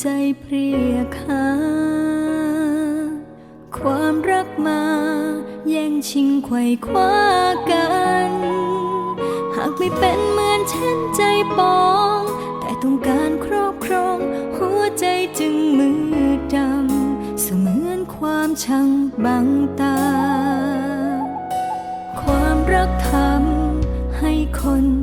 ใจเพรียกหาความรักมา แย่งชิงไขว่คว้ากัน หากไม่เป็นเหมือนเช่นใจปอง แต่ต้องการครอบครอง หัวใจจึงมืดดำเสมือนความชังบังตา ความรักทำให้คน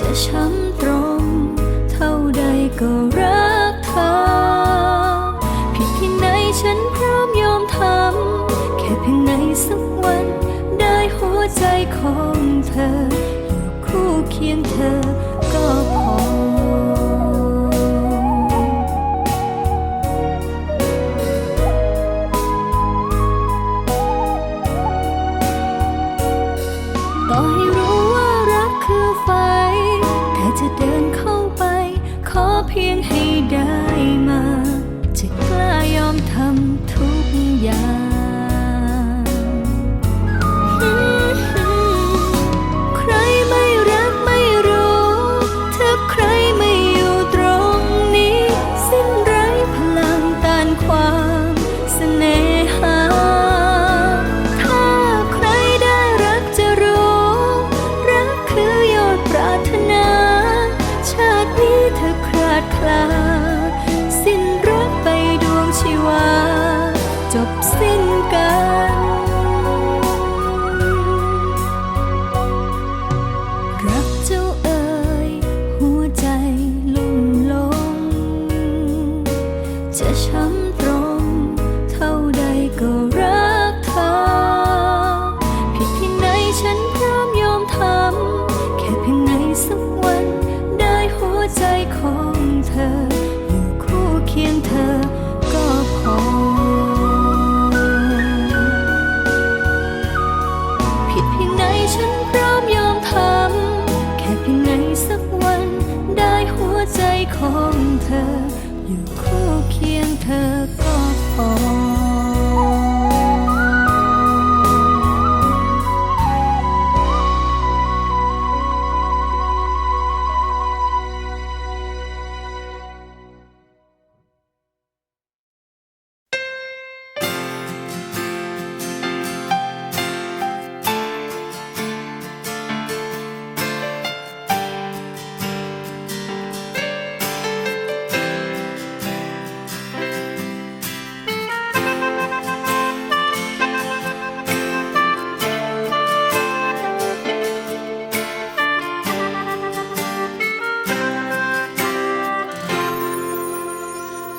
จะช้ำตรง เท่าใดก็รัก ลา สิ้นรักไปดวงชีวา จบสิ้นกันรักเจ้าเอ่ยหัวใจลุ่มหลง จะช้ำตรงเท่าใดก็รักเธอ ผิดเพียงไหนฉันพร้อมยอมทำ แค่เพียงไหนสักวันได้หัวใจของ ของเธอ อยู่คู่เคียงเธอก็พอ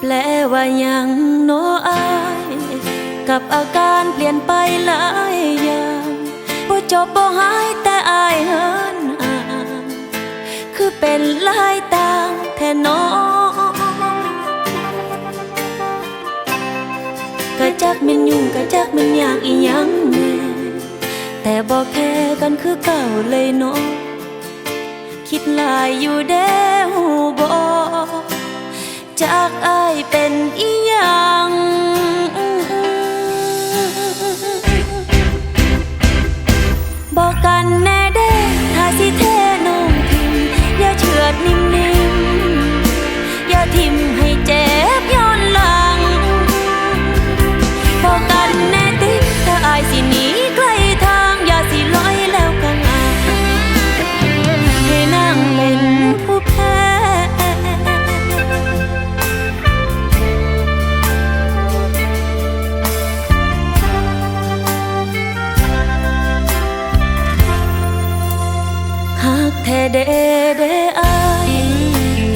แปลว่ายังโนอาย กับอาการเปลี่ยนไปหลายอย่างบ่จบบ่หายแต่อายเหินห่างคือเป็นหลายต่างแท่น้อกะจักมันยุ่งกะจักมันยากอีหยังแน่แต่บ่แค่กันคือเก่าเลยเนาะคิดหลายอยู่เด้หูบ่ จากอายเป็นอี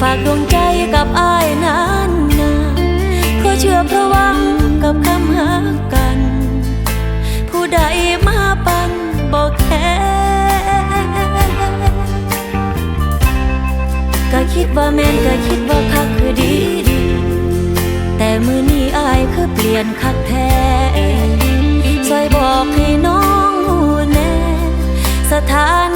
ฝากดวงใจกับอายนานนานขอเชื่อเพราะหวังกับคำหากัน ผู้ใดมาปันบอกแค่ก็คิดว่าแม่นก็คิดว่าคักคือดีดี แต่มือนี้อายคือเปลี่ยนคักแท้ซอยบอกให้น้องหูแน่สถานะน้